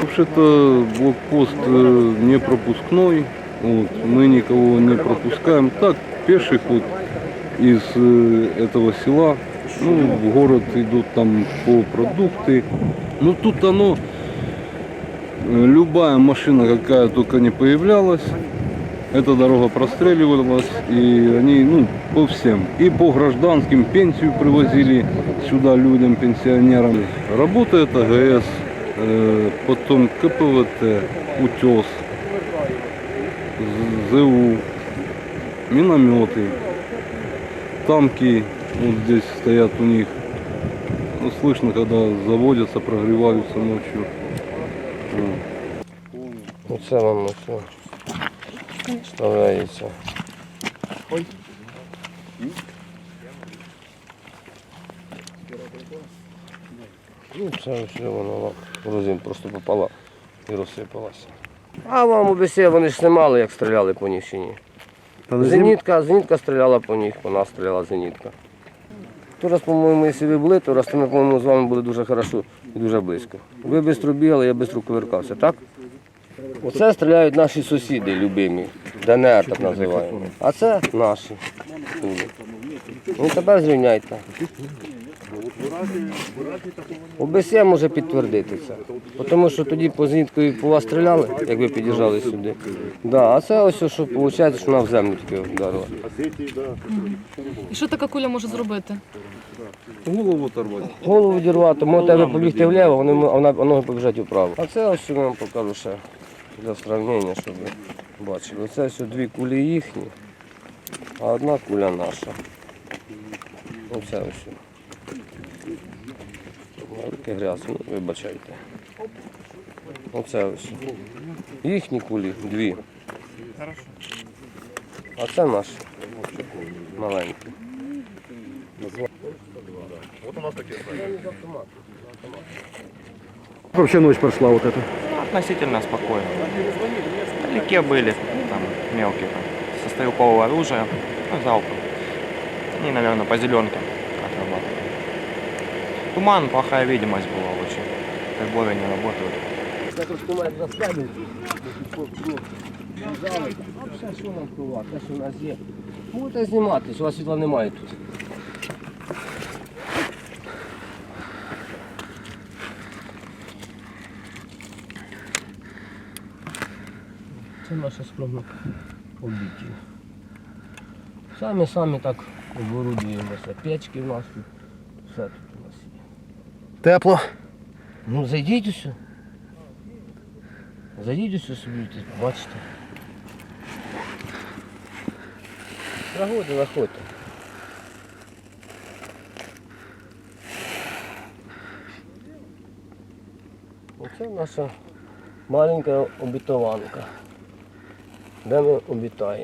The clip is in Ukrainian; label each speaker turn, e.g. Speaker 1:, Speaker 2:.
Speaker 1: Вообще-то блокпост э, не пропускной. Вот, мы никого не пропускаем. Так, пеший ход из э, этого села. Ну, в город идут там по продукты. Ну, тут оно, э, любая машина, какая только не появлялась, эта дорога простреливалась, и они, ну, по всем. И по гражданским пенсию привозили сюда людям, пенсионерам. Работает АГС, э, потом КПВТ, УТЕС, З- ЗУ, минометы, танки вот здесь стоят у них. Ну, слышно, когда заводятся, прогреваются ночью. Вот.
Speaker 2: Оце вам все вставляється. Ну, це все воно розин просто попала і розсипалася. А вам обіцяє, вони ж знімали, як стріляли по них чи ні. Зенітка, зенітка стріляла по них, по нас стріляла зенітка. То раз, по-моєму, якщо ви були, то раз то ми, по-моєму, з вами були дуже хорошо і дуже близько. Ви швидко бігали, я швидко кувиркався, так? Оце стріляють наші сусіди любимі, ДНР так називаємо. А це наші. Ну тепер зрівняйте. ОБСЄ може підтвердити це. Тому що тоді по зніткою по вас стріляли, як ви під'їжджали сюди. Да, а це ось, що виходить, що вона в землю тільки вдарила.
Speaker 3: І що така куля може зробити?
Speaker 1: Голову оторвать.
Speaker 2: Голову дірвати, може тебе побігти вліво, вони, м- а вона, а ноги побіжать вправо. А це ось що я вам покажу ще для сравнення, щоб ви бачили. Оце ось дві кулі їхні, а одна куля наша. Оце ось. Руки грязні, ну, вибачайте. Оце ось. Їхні кулі дві. А це наші. Маленькі.
Speaker 4: Вообще ночь прошла вот эта.
Speaker 5: Относительно спокойно. Вдалеке были там мелкие там, со стрелкового оружия, ну, залпы. Они, наверное, по зеленке отрабатывали. Туман, плохая видимость была очень. Приборы не работают.
Speaker 2: Так розкумають за себе. Все, що нам впливає, те, що в нас є. Можете знімати, що у вас світла немає тут. Це наша скромна обітів. Самі самі так оборудуємося. Печки в нас тут. Все тут у нас є.
Speaker 4: Тепло.
Speaker 2: Ну зайдіть усе. Зайдіть усе собі, ти побачите. Заходьте, заходьте. Оце наша маленька обітованка, де ми обітаємо.